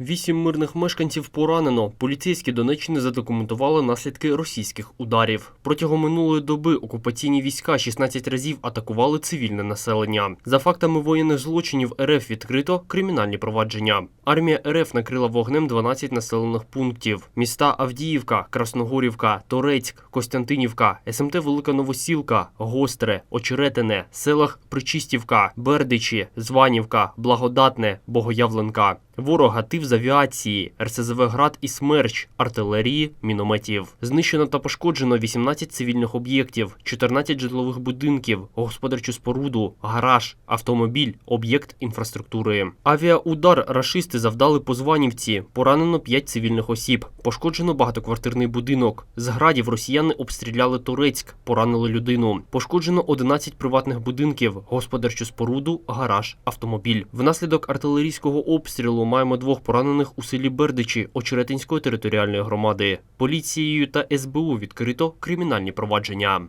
Вісім мирних мешканців поранено. Поліцейські Донеччини задокументували наслідки російських ударів. Протягом минулої доби окупаційні війська 16 разів атакували цивільне населення. За фактами воєнних злочинів РФ відкрито кримінальні провадження. Армія РФ накрила вогнем 12 населених пунктів: міста Авдіївка, Красногорівка, Торецьк, Костянтинівка, СМТ Велика Новосілка, Гостре, Очеретине, селах Причистівка, Бердичі, Званівка, Благодатне, Богоявленка. Ворог гатив з авіації, РСЗВ «Град» і «Смерч», артилерії, мінометів. Знищено та пошкоджено 18 цивільних об'єктів, 14 житлових будинків, господарчу споруду, гараж, автомобіль, об'єкт інфраструктури. Авіаудар рашисти завдали по Званівці. Поранено 5 цивільних осіб. Пошкоджено багатоквартирний будинок. З градів росіяни обстріляли Турецьк, поранили людину. Пошкоджено 11 приватних будинків, господарчу споруду, гараж, автомобіль. Внаслідок артилерійського обстрілу маємо двох поранених у селі Бердичі Очеретинської територіальної громади. Поліцією та СБУ відкрито кримінальні провадження.